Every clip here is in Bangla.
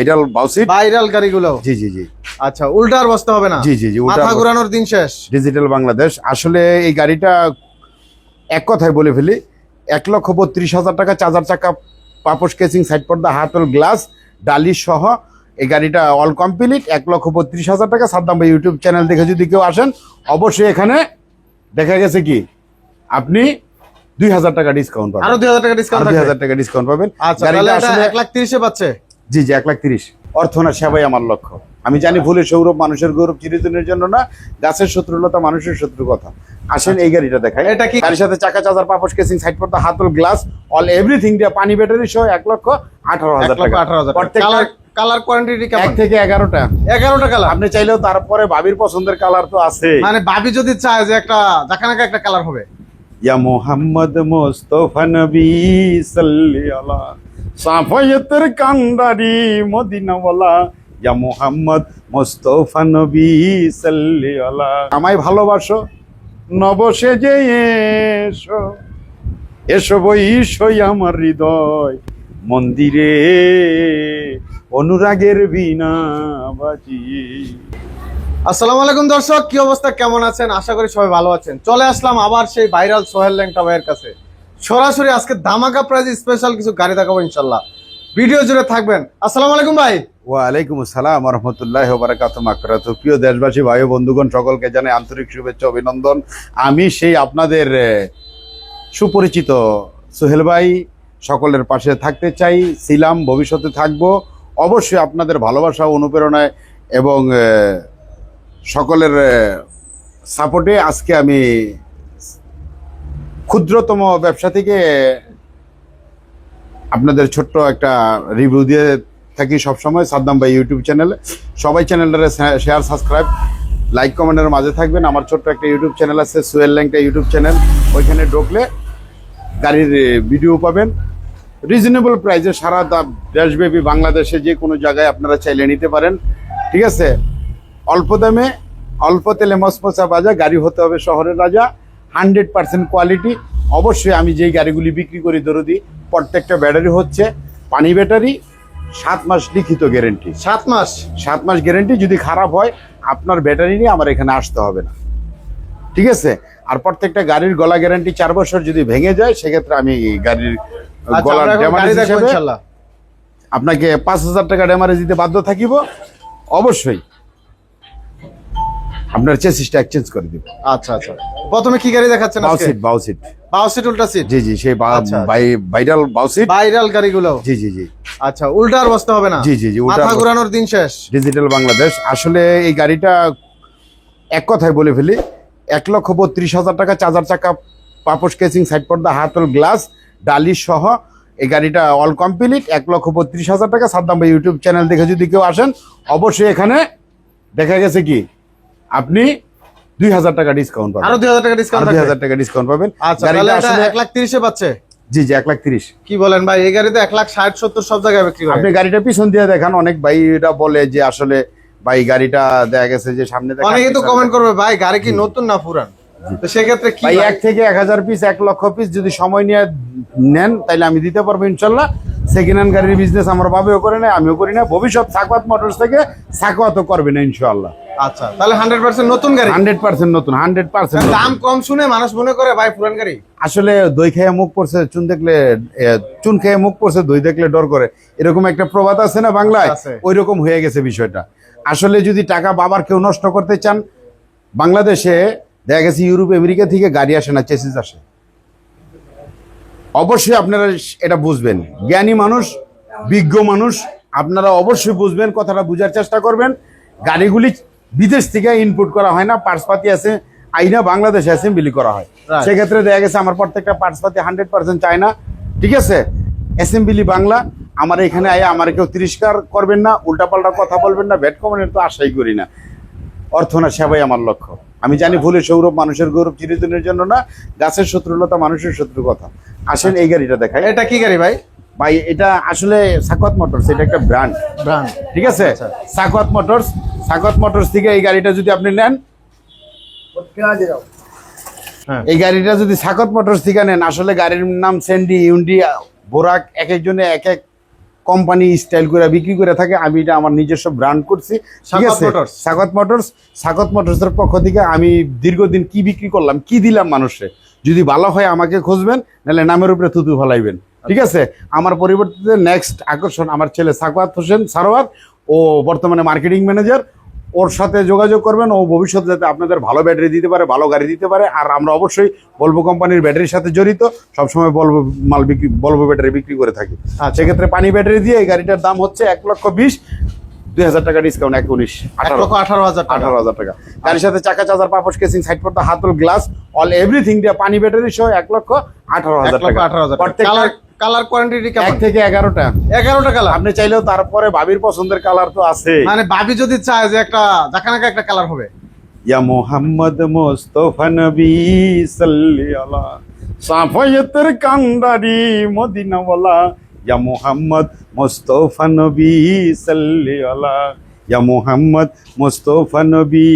ভাইরাল বাউসিট ভাইরাল গাড়িগুলো। জি জি জি। আচ্ছা উল্টার বসতে হবে না? জি, জি, জি, মাথা ঘুরানোর দিন শেষ। ডিজিটাল বাংলাদেশ আসলে এই গাড়িটা এক কথায় বলে ফেলি এক লক্ষ বত্রিশ হাজার টাকা চার্জার চাকা পাপোশ কেসিং সাইড পর্দা হাতল গ্লাস ডালি সহ এই গাড়িটা অল কমপ্লিট এক লক্ষ বত্রিশ হাজার টাকা সাদ্দাম ভাই ইউটিউব চ্যানেল দেখে যদি কেউ আসেন অবশ্যই এখানে দেখা গেছে কি? আপনি দুই হাজার টাকা ডিসকাউন্ট পাবেন। আরও দুই হাজার টাকা ডিসকাউন্ট দুই হাজার টাকা ডিসকাউন্ট পাবেন। আচ্ছা এক লাখ তিরিশে পাচ্ছে? জি জি এক লাখ তিরিশ। অর্থ না সেবাই আমার লক্ষ্য। আমি জানি ভুলে সৌরভ মানুষের গৌরব চিরদিনের জন্য না গাছের শত্রুলতা মানুষের শত্রু কথা। আসেন এই গাড়িটা দেখাই। এটা কি? গাড়ির সাথে চাকা চার্জার পাপস কেসিং সাইড পড়তে হাতল গ্লাস অল এভরিথিং দিয়ে পানি ব্যাটারি সহ এক লক্ষ আঠারো হাজার টাকা। আঠারো হাজার কালার কোয়ান্টিটি এক থেকে এগারোটা। এগারোটা কালার? আপনি চাইলেও তারপরে ভাবির পছন্দের কালার তো আছে। মানে ভাবি যদি চায় যে একটা জাকানাকা একটা কালার হবে। ইয়া মোহাম্মদ মোস্তফা নবী সাল্লি আলা সাফায়াতের কান্দারি মদিনাওয়ালা, ইয়া মোহাম্মদ মোস্তফা নবী সাল্লি আলা আমায় ভালোবাসো নবসে যে এসো এসো বইসই আমার হৃদয়, মন্দিরে অনুরাগের বিনা বাজিয়ে আসসালামু আলাইকুম দর্শক, কি অবস্থা, কেমন আছেন? আশা করি সবাই ভালো আছেন। চলে আসলাম আবার সেই ভাইরাল সোহেল ল্যাংটা ভাইয়ের কাছে। সরাসরি আজকে ধামাকা প্রাইজ স্পেশাল কিছু গাড়ি দেখাবো ইনশাল্লাহ ভিডিও জুড়ে থাকবেন। আসসালামু আলাইকুম ভাই। ওয়ালাইকুম আসসালাম রহমতুল্লাহ বারাকাত মাকরাত প্রিয় দেশবাসী, ভাই বন্ধুগণ, সকলকে জানাই আন্তরিক শুভেচ্ছা, অভিনন্দন। আমি সেই আপনাদের সুপরিচিত সোহেল ভাই। সকলের পাশে থাকতে চাই, ছিলাম, ভবিষ্যতে থাকব। অবশ্যই আপনাদের ভালোবাসা, অনুপ্রেরণায় এবং সকলের সাপোর্টে আজকে আমি ক্ষুদ্রতম ব্যবসা থেকে আপনাদের ছোট্ট একটা রিভিউ দিয়ে থাকি সবসময় সাদ্দাম ভাই ইউটিউব চ্যানেলে সবাই চ্যানেলটারে শেয়ার সাবস্ক্রাইব লাইক কমেন্টের মাঝে থাকবেন। আমার ছোট্ট একটা ইউটিউব চ্যানেল আছে সুয়েল ল্যাংটা ইউটিউব চ্যানেল ওইখানে ঢুকলে গাড়ির ভিডিও পাবেন। রিজনেবল প্রাইসে সারা দেশব্যাপী বাংলাদেশে যে কোনো জায়গায় আপনারা চাইলে নিতে পারেন। ঠিক আছে? অল্প দামে, অল্প তেলে মসমসা বাজা, গাড়ি হতে হবে শহরের রাজা। Hundred percent quality. অবশ্যই আমি যেই গাড়িগুলি বিক্রি করি দরদি প্রত্যেকটা ব্যাটারি হচ্ছে পানি ব্যাটারি সাত মাস লিখিত গ্যারেন্টি। সাত মাস? সাত মাস গ্যারেন্টি যদি খারাপ হয় আপনার ব্যাটারি নিয়ে আমার এখানে আসতে হবে না। ঠিক আছে? আর প্রত্যেকটা গাড়ির গলা গ্যারান্টি চার বছর যদি ভেঙে যায় সেক্ষেত্রে আমি গাড়ির আচ্ছা গলার ড্যামারেজ হিসেবে আপনাকে পাঁচ হাজার টাকা ড্যামারেজ দিতে বাধ্য থাকিব। অবশ্যই। আপনার চেসিসটা এক্সচেঞ্জ করে দিব। আচ্ছা আচ্ছা। প্রথমে কি গাড়ি দেখাচ্ছেন আজকে? বাউসিট বাউসিট বাউ সিট উল্টা সিট জি জি সেই বা- আচ্ছা। বাই- ভাইরাল বাউসিট ভাইরাল গাড়িগুলো? জি জি জি। আচ্ছা উল্টার বসতে হবে না? জি, জি, জি, মাথা ঘুরানোর দিন শেষ। ডিজিটাল বাংলাদেশ আসলে এই গাড়িটা এক কথায় বলে ফেলি এক লক্ষ বত্রিশ হাজার টাকা চার্জার চাকা পাপোশ কেসিং সাইড পর্দা হাতল গ্লাস ডালি সহ এই গাড়িটা অল কমপ্লিট এক লক্ষ বত্রিশ হাজার টাকা। সাদ্দাম ভাই ইউটিউব চ্যানেল দেখে যদি কেউ আসেন অবশ্যই এখানে দেখা গেছে কি? আপনি দুই হাজার টাকা ডিসকাউন্ট পাবেন। আরও দুই হাজার টাকা ডিসকাউন্ট দুই হাজার টাকা ডিসকাউন্ট পাবেন। আচ্ছা এক লাখ তিরিশে পাচ্ছে? জি জি এক লাখ তিরিশ। কি বলেন ভাই এই গাড়িতে এক লাখ ষাট সত্তর সব জায়গায় বিক্রি আপনি গাড়িটা পিছন দিয়ে দেখান অনেক ভাইরা বলে যে আসলে ভাই গাড়িটা দেখা গেছে যে সামনে অনেকে তো কমেন্ট করবে ভাই গাড়ি কি নতুন না পুরান? তো সেক্ষেত্রে কি? এক থেকে এক হাজার পিস এক লক্ষ পিস যদি সময় নিয়ে নেন তাহলে আমি দিতে পারব ইনশাল্লাহ। সেকেন্ড হ্যান্ড গাড়ির বিজনেস আমার বাবাও করে না আমিও করি না। ভবিষ্যৎ সাকওয়াত মোটরস থেকে সাকওয়াতও করবে না ইনশাল্লাহ। আচ্ছা তাহলে হান্ড্রেড পার্সেন্ট নতুন গাড়ি? হান্ড্রেড পার্সেন্ট নতুন হান্ড্রেড পার্সেন্ট দাম কম শুনে মানুষ মনে করে ভাই পুরান গাড়ি? আসলে দই খেয়ে মুখ পড়ছে চুন দেখলে চুন খেয়ে মুখ পড়ছে দই দেখলে ডর করে। এরকম একটা প্রবাদ আছে না বাংলায়? আছে। ওই রকম হয়ে গেছে বিষয়টা। আসলে যদি টাকা বাবার কেউ নষ্ট করতে চান বাংলাদেশে দেখা গেছে ইউরোপ আমেরিকা থেকে গাড়ি আসে না চেসিস আসে। অবশ্যই আপনারা এটা বুঝবেন। জ্ঞানী মানুষ বিজ্ঞ মানুষ আপনারা অবশ্যই বুঝবেন কথাটা বুঝার চেষ্টা করবেন। গাড়িগুলি বিদেশ থেকে ইনপুট করা হয় না পার্সপাতি আছে আইনা বাংলাদেশে অ্যাসেম্বলি করা হয়। সেক্ষেত্রে দেখা গেছে আমার প্রত্যেকটা পার্সপাতি হান্ড্রেড পার্সেন্ট চায় না ঠিক আছে? অ্যাসেম্বলি বাংলা আমার এখানে আয় আমার কেউ তিরস্কার করবেন না উল্টাপাল্টা কথা বলবেন না ভ্যাট কমেন্টের তো আশাই করি না। অর্থ না সেবাই আমার লক্ষ্য। আমি জানি ভুলে সৌরভ মানুষের গৌরব চিরদিনের জন্য না গাছের শত্রুলতা মানুষের শত্রু কথা আসেন এই গাড়িটা দেখায় এটা কি গাড়ি ভাই? ভাই এটা আসলে সাকওয়াত মোটরস এটা একটা ব্র্যান্ড ব্র্যান্ড ঠিক আছে? আচ্ছা। সাকওয়াত মোটরস সাকওয়াত মোটরস থেকে এই গাড়িটা যদি আপনি নেন হ্যাঁ। এই গাড়িটা যদি সাকত মোটরস থেকে নেন আসলে গাড়ির নাম স্যান্ডি ইউন্ডি বোরাক এক একজনে এক এক কোম্পানি স্টাইল করে বিক্রি করে থাকে। আমি এটা আমার নিজস্ব ব্র্যান্ড করছি। ঠিক সাকত আছে। সাকত মোটরস। সাকত মোটরসের পক্ষ থেকে আমি দীর্ঘদিন কি বিক্রি করলাম কি দিলাম মানুষে? যদি ভালো হয় আমাকে খুঁজবেন নাহলে নামের উপরে থুতু ফলাইবেন। ঠিক আছে? আমার পরিবর্তে নেক্সট আকর্ষণ আমার ছেলে সাকওয়াত হোসেন সারোয়ার ও বর্তমানে মার্কেটিং ম্যানেজার ওর সাথে যোগাযোগ করবেন ও ভবিষ্যতে যাতে আপনাদের ভালো ব্যাটারি দিতে পারে ভালো গাড়ি দিতে পারে। আর আমরা অবশ্যই বলব কোম্পানির ব্যাটারির সাথে জড়িত। সবসময় বলব মাল বিক্রি বলব ব্যাটারি বিক্রি করে থাকি। আচ্ছা। সেক্ষেত্রে পানি ব্যাটারি দিয়ে এই গাড়িটার দাম হচ্ছে এক লক্ষ বিশ দুই হাজার টাকা ডিসকাউন্ট এক উনিশ। আঠারো। হাজার আঠারো হাজার টাকা। গাড়ির সাথে চাকা চার্জার পাপোশ কেসিং সাইড পর্দা হাতল গ্লাস অল এভরিথিং দিয়ে পানি ব্যাটারি সহ এক লক্ষ আঠারো হাজার টাকা। আঠারো হাজার কালার কোয়ান্টিটি কেমন? থেকে এগারোটা। এগারোটা কালার আপনি চাইলেও তারপরে ভাবির পছন্দের কালার তো আছে। মানে ভাবি যদি চায় যে একটা জাকানাকা একটা কালার হবে। ইয়া মোহাম্মদ মোস্তফা নবী সাল্লি আলা সাফায়াতের কান্দারি মদিনাওয়ালা। ইয়া মোহাম্মদ মোস্তফা নবী সাল্লি আলা। ইয়া মোহাম্মদ মোস্তফা নবী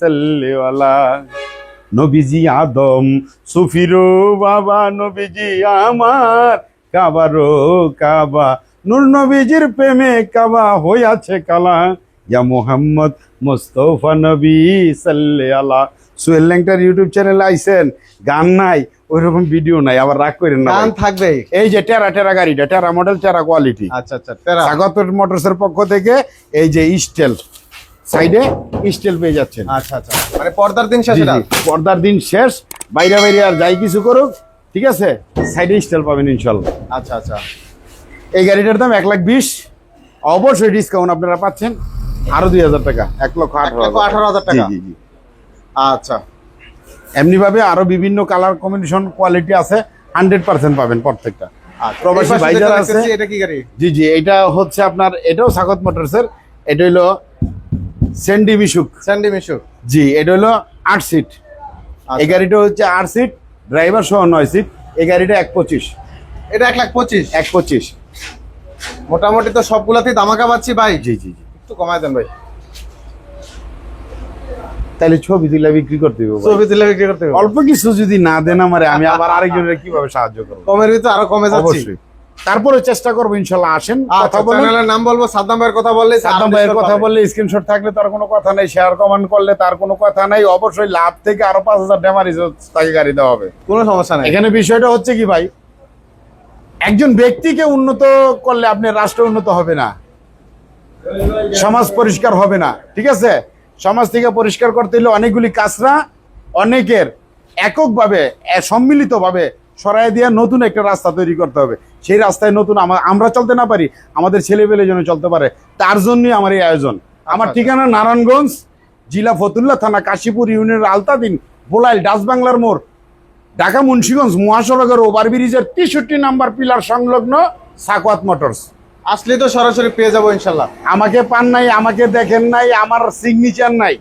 সাল্লি আলা। নবীজি আদম সুফিরো বাবা নবীজি আমার। কাবারো কাবা। নূর নবীজির প্রেমে কাবা হইয়াছে কালা। ইয়া মোহাম্মদ মোস্তফা নবী সাল্লে আলা। সুহেল ল্যাংটার ইউটিউব চ্যানেলে আইছেন গান নাই ওইরকম ভিডিও নাই আবার রাগ করেন না গান থাকবে এই যে টেরা টেরা গাড়িটা টেরা মডেল টেরা কোয়ালিটি আচ্ছা আচ্ছা তেরা স্বাগত মোটরসের পক্ষ থেকে এই যে স্টেল। সাইডে স্টেল পেয়ে যাচ্ছেন। আচ্ছা আচ্ছা মানে পর্দার দিন শেষ পর্দার দিন শেষ বাইরে বাইরে আর যাই কিছু করুক ঠিক আছে? সাইডে স্টেল পাবেন ইনশাল্লাহ। আচ্ছা আচ্ছা। এই গাড়িটার দাম এক লাখ বিশ। অবশ্যই ডিসকাউন্ট আপনারা পাচ্ছেন। আরও দুই হাজার টাকা এক লক্ষ আঠারো হাজার টাকা। জি জি জি। আচ্ছা। এমনি ভাবে আরও বিভিন্ন কালার কম্বিনেশন কোয়ালিটি আছে হান্ড্রেড পার্সেন্ট পাবেন প্রত্যেকটা। আচ্ছা। প্রবাসী ভাই যারা আছে এটা কি গাড়ি? জি জি এটা হচ্ছে আপনার এটাও সাগত মোটরসের এটা হলো সেন্ডি বিশুক স্যান্ডি মিশু জি এটা হলো আট সিট এই গাড়িটা হচ্ছে আট সিট ড্রাইভার সহ নয় সিট এই গাড়িটা এক পঁচিশ। এটা এক লাখ পঁচিশ? এক পঁচিশ। মোটামুটি তো সবগুলাতেই দামাকা পাচ্ছি ভাই। জি জি জি। একটু কমায় দেন ভাই। তাহলে ছবি তুলে বিক্রি করতে হবে ছবি তুলে বিক্রি করতে হবে। অল্প কিছু যদি না দেন আমার আমি আবার আরেকজনের কীভাবে সাহায্য করব? কমের ভিতরে আরও কমে যাচ্ছি। অবশ্যই। তারপরে চেষ্টা করব ইনশাল্লাহ আসেন আচ্ছা কথা বলেন। নাম বলব সাদ্দাম ভাইয়ের কথা বললে সাদ্দাম ভাইয়ের কথা বললে স্ক্রিনশট থাকলে তার কোনো কথা নেই শেয়ার কমেন্ট করলে তার কোনো কথা নাই অবশ্যই লাভ থেকে আরও পাঁচ হাজার ডেমারিজ তাকে গাড়ি দেওয়া হবে। কোনো সমস্যা নাই। এখানে বিষয়টা হচ্ছে কি ভাই একজন ব্যক্তিকে উন্নত করলে আপনি রাষ্ট্র উন্নত হবে না সমাজ পরিষ্কার হবে না ঠিক আছে? সমাজ থেকে পরিষ্কার করতে হলে অনেকগুলি কাজরা অনেকের এককভাবে সম্মিলিতভাবে সরাই দিয়ে নতুন একটা রাস্তা তৈরি করতে হবে। সেই রাস্তায় নতুন আমরা চলতে না পারি আমাদের ছেলেপেলে যেন চলতে পারে তার জন্যই আমার এই আয়োজন। আমার আচ্ছা। ঠিকানা নারায়ণগঞ্জ জেলা ফতুল্লা থানা কাশীপুর ইউনিয়নের আলতাদিন বোলাইল ডাচ বাংলার মোড়। ঢাকা মুন্সীগঞ্জ মহাসড়কের ওভার ব্রিজের তেষট্টি নাম্বার পিলার সংলগ্ন সাকওয়াত মোটরস। আসলে তো সরাসরি পেয়ে যাব ইনশাল্লাহ। আমাকে পান নাই আমাকে দেখেন নাই আমার সিগনেচার নাই।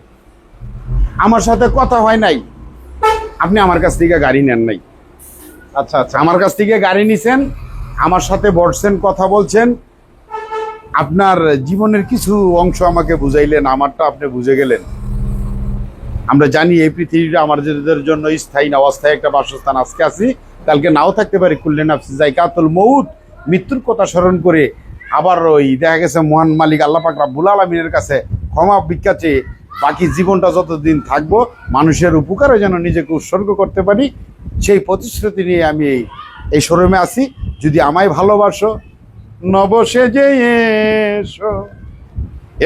আমার সাথে কথা হয় নাই। আপনি আমার কাছ থেকে গাড়ি নেন নাই। আচ্ছা আচ্ছা। আমার কাছ থেকে গাড়ি নিছেন আমার সাথে বসছেন, কথা বলছেন। আপনার জীবনের কিছু অংশ আমাকে বুঝাইলেন, আমারটা আপনি বুঝে গেলেন। আমরা জানি এই পৃথিবীটা আমাদের জন্য স্থায়ী না, অস্থায়ী একটা বাসস্থান আজকে আছি। কালকে নাও থাকতে পারি কুল্লেন আফসি জাইকাতুল মৌত মৃত্যুর কথা স্মরণ করে আবার ওই দেখা গেছে মহান মালিক আল্লাহ পাক রাব্বুল আলমিনের কাছে ক্ষমা ভিক্ষা চেয়ে বাকি জীবনটা যতদিন থাকব, মানুষের উপকারে যেন নিজেকে উৎসর্গ করতে পারি। সেই প্রতিশ্রুতি নিয়ে আমি এই এই শোরুমে আছি। যদি আমায় ভালোবাসো নবসে যে এসো।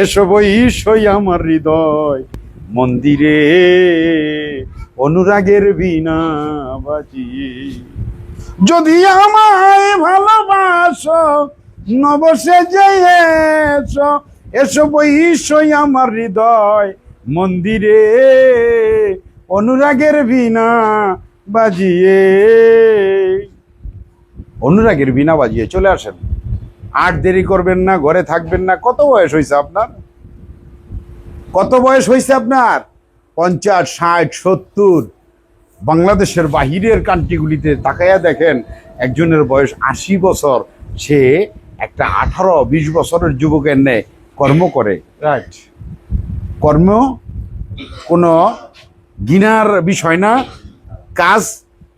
এসো বইসই আমার হৃদয়, মন্দিরে অনুরাগের বিনা বাজিয়ে যদি আমায় ভালোবাসো নবসে যে এসো। এসো বইসই আমার হৃদয়, মন্দিরে অনুরাগের বিনা বাজিয়ে। অনুরাগের বিনা বাজিয়ে চলে আসেন। আর দেরি করবেন না ঘরে থাকবেন না। কত বয়স হয়েছে আপনার? কত বয়স হয়েছে আপনার? পঞ্চাশ ষাট সত্তর। বাংলাদেশের বাহিরের কান্ট্রিগুলিতে তাকাইয়া দেখেন একজনের বয়স আশি বছর। সে একটা আঠারো বিশ বছরের যুবকের ন্যায় কর্ম করে। রাইট কর্ম কোনো গিনার বিষয় না কাজ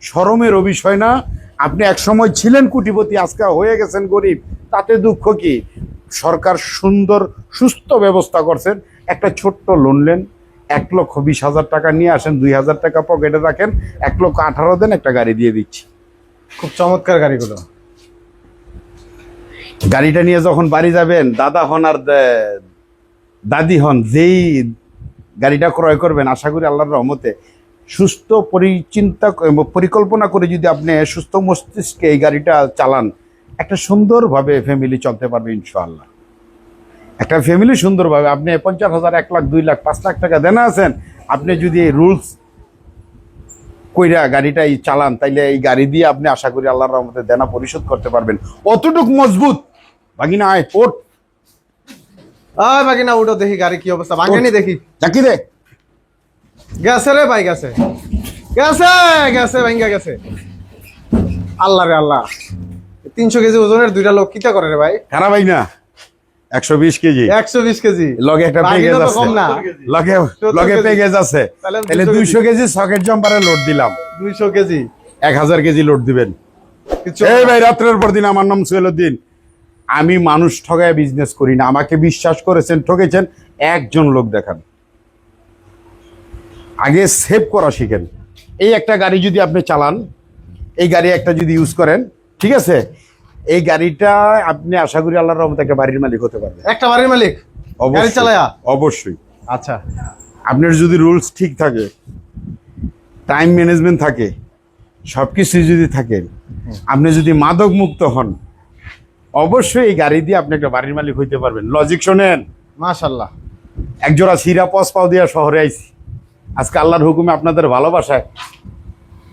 শরমেরও বিষয় না আপনি এক সময় ছিলেন কুটিপতি আজকে হয়ে গেছেন গরিব তাতে দুঃখ কি? সরকার সুন্দর সুস্থ ব্যবস্থা করছেন। একটা ছোট্ট লোন নেন এক লক্ষ বিশ হাজার টাকা নিয়ে আসেন দুই হাজার টাকা পকেটে রাখেন এক লক্ষ আঠারো দেন একটা গাড়ি দিয়ে দিচ্ছি। খুব চমৎকার গাড়িগুলো। গাড়িটা নিয়ে যখন বাড়ি যাবেন দাদা হন আর দাদি হন যেই গাড়িটা ক্রয় করবেন আশা করি আল্লাহর রহমতে সুস্থ পরিচিন্তা পরিকল্পনা করে যদি আপনি সুস্থ মস্তিষ্কে এই গাড়িটা চালান একটা সুন্দরভাবে ফ্যামিলি চলতে পারবে ইনশাআল্লাহ। একটা ফ্যামিলি সুন্দরভাবে আপনি পঞ্চাশ হাজার এক লাখ দুই লাখ পাঁচ লাখ টাকা দেনা আছেন আপনি যদি এই রুলস কইরা গাড়িটা এই চালান তাইলে এই গাড়ি দিয়ে আপনি আশা করি আল্লাহর রহমতে দেনা পরিশোধ করতে পারবেন। অতটুক মজবুত বাগিনা আয় ওট আয় বাকি না উঠো দেখি গাড়ি কি অবস্থা। ভাঙেনি দেখি। চাকি দে। গেছে রে ভাই গেছে। গেছে গেছে ভাঙ্গা গেছে। আল্লাহ রে আল্লাহ। তিনশো কেজি ওজনের দুইটা লোক করে রে ভাই? খারাপ ভাই না। একশো বিশ কেজি। একশো বিশ কেজি। লগে একটা বাকিটা আছে। লগে লগে কেজি। আছে। তাহলে তাহলে 200 দুইশো কেজি। সকেট জম্পারে লোড দিলাম। দুইশো কেজি। এক হাজার কেজি লোড দিবেন। কিছু এই ভাই রাত্রের পর দিন আমার নাম আমি মানুষ ঠগায় বিজনেস করি না। আমাকে বিশ্বাস করেছেন ঠকেছেন একজন লোক দেখান। আগে সেভ করা শিখেন। এই একটা গাড়ি যদি আপনি চালান এই গাড়ি একটা যদি ইউজ করেন ঠিক আছে? এই গাড়িটা আপনি আশা করি আল্লাহর রহমতে একটা বাড়ির মালিক হতে পারবেন। একটা বাড়ির মালিক? গাড়ি অবশ্যই চালায়া? অবশ্যই। আচ্ছা। আপনার যদি রুলস ঠিক থাকে টাইম ম্যানেজমেন্ট থাকে সব কিছুই যদি থাকে আপনি যদি মাদক মুক্ত হন অবশ্যই এই গাড়ি দিয়ে আপনি একটা বাড়ির মালিক হইতে পারবেন। লজিক শোনেন। মাশাল্লাহ একজোড়া সিরা পস পাও দিয়া শহরে আইছি। আজকে আল্লাহর হুকুমে আপনাদের ভালোবাসায়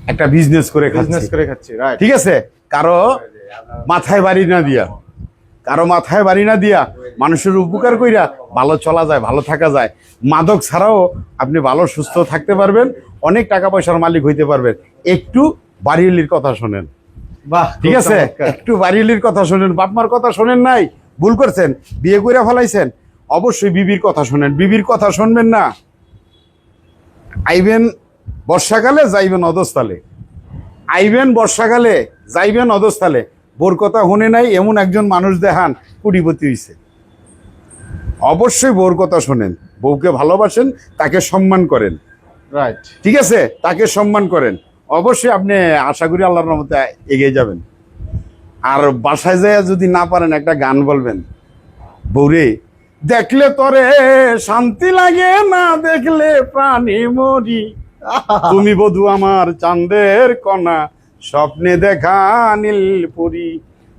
একটা বিজনেস করে বিজনেস করে খাচ্ছি ঠিক আছে? কারও মাথায় বাড়ি না দিয়া কারও মাথায় বাড়ি না দিয়া মানুষের উপকার কইরা ভালো চলা যায় ভালো থাকা যায়। মাদক ছাড়াও আপনি ভালো সুস্থ থাকতে পারবেন অনেক টাকা পয়সার মালিক হইতে পারবেন। একটু বাড়িলির কথা শোনেন। বাহ ঠিক আছে? একটু বাড়িলির কথা শোনেন বাপমার কথা শোনেন নাই ভুল করছেন বিয়ে করে ফেলাইছেন। অবশ্যই বিবির কথা শোনেন। বিবির কথা শুনবেন না। আইবেন বর্ষাকালে যাইবেন অধস্থলে। আইবেন বর্ষাকালে যাইবেন অধস্থলে। বোর কথা শুনে নাই এমন একজন মানুষ দেখান কুটিপতি হইছে। অবশ্যই বোর কথা শোনেন। বউকে ভালোবাসেন তাকে সম্মান করেন। রাইট ঠিক আছে? তাকে সম্মান করেন। অবশ্যই আপনি আশা করি আল্লাহর রহমতে এগিয়ে যাবেন। আর বাসায় যায় যদি না পারেন একটা গান বলবেন। বৌরে দেখলে তোরে শান্তি লাগে না দেখলে প্রাণী মরি। তুমি বধু আমার চাঁদের কণা স্বপ্নে দেখা নীলপুরি।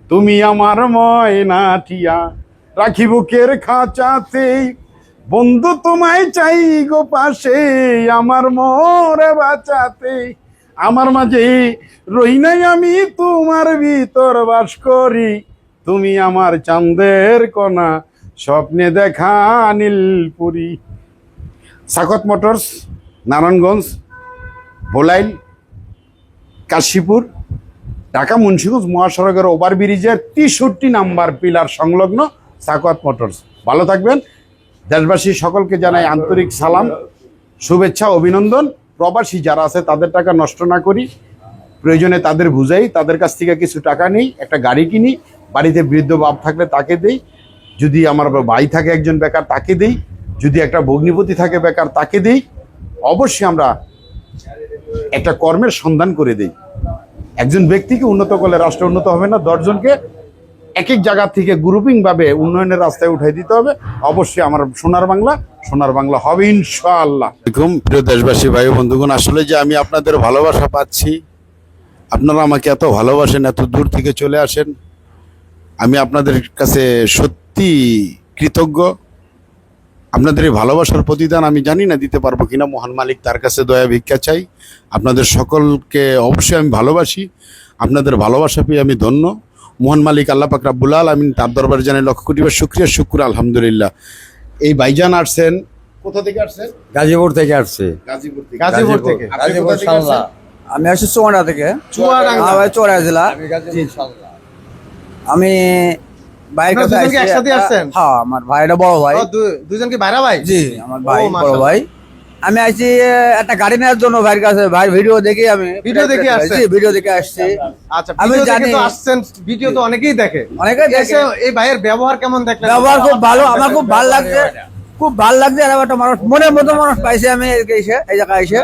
তুমি আমার ময়না টিয়া রাখি বুকের খাঁচাতেই বন্ধু তোমায় চাই গো পাশে আমার মরে বাঁচাতে। আমার মাঝে রই নাই আমি তোমার ভিতর বাস করি। তুমি আমার চাঁদের কণা স্বপ্নে দেখা নীলপুরি। সাকত মোটরস, নারায়ণগঞ্জ, ভোলাইল, কাশীপুর, ঢাকা মুন্সিগঞ্জ, মহাসড়কের ওভারব্রিজের তেষট্টি নাম্বার পিলার সংলগ্ন সাকওয়াত মোটরস। ভালো থাকবেন। দেশবাসী সকলকে জানাই আন্তরিক সালাম, শুভেচ্ছা, অভিনন্দন। প্রবাসী যারা আছে, তাদের টাকা নষ্ট না করি। প্রয়োজনে তাদের বুঝাই। তাদের কাছ থেকে কিছু টাকা নেই। একটা গাড়ি কিনি। বাড়িতে বৃদ্ধ বাপ থাকলে তাকে দেই। যদি আমার ভাই থাকে একজন বেকার, তাকে দেই। যদি একটা ভগ্নিপতি থাকে বেকার, তাকে দেই। অবশ্যই আমরা একটা কর্মের সন্ধান করে দেই। একজন ব্যক্তিকে উন্নত করলে রাষ্ট্র উন্নত হবে না, দশজনকে এক এক জায়গা থেকে গ্রুপিং ভাবে উন্নয়নের রাস্তায় উঠাই দিতে হবে। অবশ্যই আমার সোনার বাংলা সোনার বাংলা হবে ইনশাআল্লাহ। প্রিয় দেশবাসী, ভাই বন্ধুগণ, আসলে যে আমি আপনাদের ভালোবাসা পাচ্ছি, আপনারা আমাকে এত ভালোবাসেন, এত দূর থেকে চলে আসেন, আমি আপনাদের কাছে সত্যি কৃতজ্ঞ। আপনাদের এই ভালোবাসার প্রতিদান আমি জানি না দিতে পারব কিনা মহান মালিক তার কাছে দয়া ভিক্ষা চাই। আপনাদের সকলকে অবশ্যই আমি ভালোবাসি আপনাদের ভালোবাসা পেয়ে আমি ধন্য। মহান মালিক আল্লাহ পাক রাব্বুল আলামিন তার দরবারে জানাই লক্ষ কোটি শুক্রিয়া শুক্র আলহামদুলিল্লাহ। এই ভাইজান আসছেন কোথা থেকে আসছেন? গাজীপুর থেকে আসছে। গাজীপুর থেকে। গাজীপুর থেকে। গাজীপুর আমি আসছি চুয়াডা থেকে। আমার বাড়ি চুয়াডাঙ্গা জেলা। আমি ভাইয়ের আসছি একসাথে আসছেন? হ্যাঁ আমার ভাইটা বড় ভাই। দুজন কি ভাইরা ভাই? জি আমার ভাই বড় ভাই। আমি আইছি একটা গাড়ি নেওয়ার জন্য ভাইয়ের কাছে। ভাই ভিডিও দেখে আমি ভিডিও দেখে আসছেন? জি, ভিডিও দেখে আসছি। আচ্ছা আমি জানি- তো আসছেন ভিডিও তো অনেকেই দেখে। অনেকেই দেখে। এই ভাইয়ের ব্যবহার কেমন দেখলেন? ব্যবহার খুব ভালো আমার খুব ভালো লাগছে। খুব ভালো লাগছে আর একটা মানুষ মনের মতো মানুষ পাইছে আমি এসে এই জায়গায় এসে।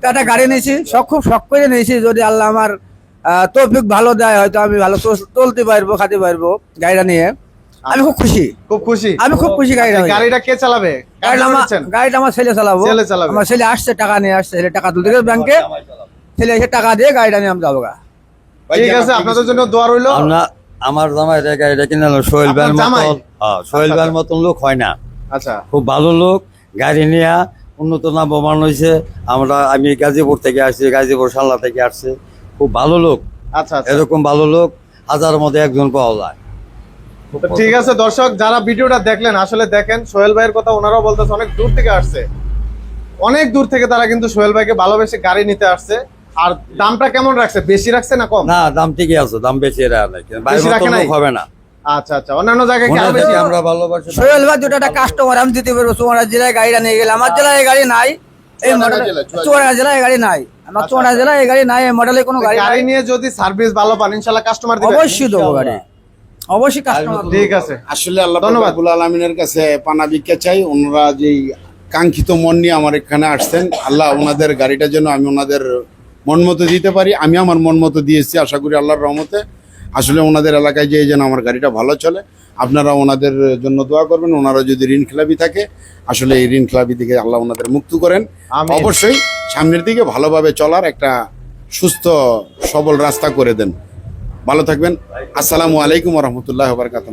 তো একটা গাড়ি নিয়েছি শখ খুব শখ করে নিয়েছি যদি আল্লাহ আমার তৌফিক ভালো দেয় হয়তো আমি ভালো চলতে পারব খাতে পারব গাড়িটা নিয়ে। আমি খুব খুশি। খুব খুশি? আমি খুব খুশি গাড়িটা গাড়িটা কে চালাবে? গাড়িটা আমার ছেলে চালাবো। ছেলে চালাবে। আমার ছেলে আসছে টাকা নিয়ে আসছে ছেলে টাকা তুলতে গেছে ব্যাংকে ছেলে এসে টাকা দিয়ে গাড়িটা নিয়ে আমি যাব গা। ঠিক আছে আপনাদের জন্য দোয়া রইল। আমার জামাই গাড়িটা কিনে সোহেল ভাইয়ের মতন। হ্যাঁ, সোহেল আচ্ছা, ভাইয়ের মতন লোক হয় না। আচ্ছা। খুব ভালো লোক গাড়ি নিয়ে উন্নত নামবান হয়েছে। আমরা আমি গাজীপুর থেকে আসছি গাজীপুর সাল্লা থেকে আসছি। খুব ভালো লোক। আচ্ছা আচ্ছা। এরকম ভালো লোক হাজার মধ্যে একজন পাওয়া যায়। ঠিক আছে দর্শক যারা ভিডিওটা দেখলেন আসলে দেখেন সোহেল ভাইয়ের কথা ওনারাও বলতেছে অনেক দূর থেকে আসছে। অনেক দূর থেকে তারা কিন্তু সোহেল ভাইকে ভালোবেসে গাড়ি নিতে আসছে। আর দামটা কেমন রাখছে? বেশি রাখছে না কম? না দাম ঠিকই আছে দাম বেশি এরা নাই বাইরের রাখে? লোক হবে না। আচ্ছা আচ্ছা অন্যান্য জায়গায় কি বেশি? আমরা ভালোবাসি সোহেল ভাই দুটো একটা কাস্টমার আমি দিতে পারব তোমার জেলায় গাড়িটা নিয়ে গেলে। আমার জেলায় এই গাড়ি নাই এই। চুয়াডাঙ্গা জেলায় গাড়ি নাই। আমার আচ্ছা, এই গাড়ি নাই মডেলে কোনো গাড়ি গাড়ি নিয়ে যদি সার্ভিস ভালো পান ইনশাল্লাহ কাস্টমার দিবেন অবশ্যই দেবো গাড়ি। অবশ্যই কাস্টমার ঠিক আছে। আসলে আল্লাহ ধন্যবাদ। আলমিনের কাছে পানা ভিক্ষা চাই। ওনারা যেই কাঙ্ক্ষিত মন নিয়ে আমার এখানে আসছেন আল্লাহ ওনাদের গাড়িটার জন্য আমি ওনাদের মন মতো দিতে পারি। আমি আমার মন মতো দিয়েছি আশা করি আল্লাহর রহমতে। আসলে ওনাদের এলাকায় যেয়ে যেন আমার গাড়িটা ভালো চলে। আপনারা ওনাদের জন্য দোয়া করবেন ওনারা যদি ঋণ খেলাপি থাকে আসলে এই ঋণ খেলাপি থেকে আল্লাহ ওনাদের মুক্ত করেন। অবশ্যই সামনের দিকে ভালোভাবে চলার একটা সুস্থ সবল রাস্তা করে দেন। ভালো থাকবেন। আসসালামু আলাইকুম রহমতুল্লাহ বারকাত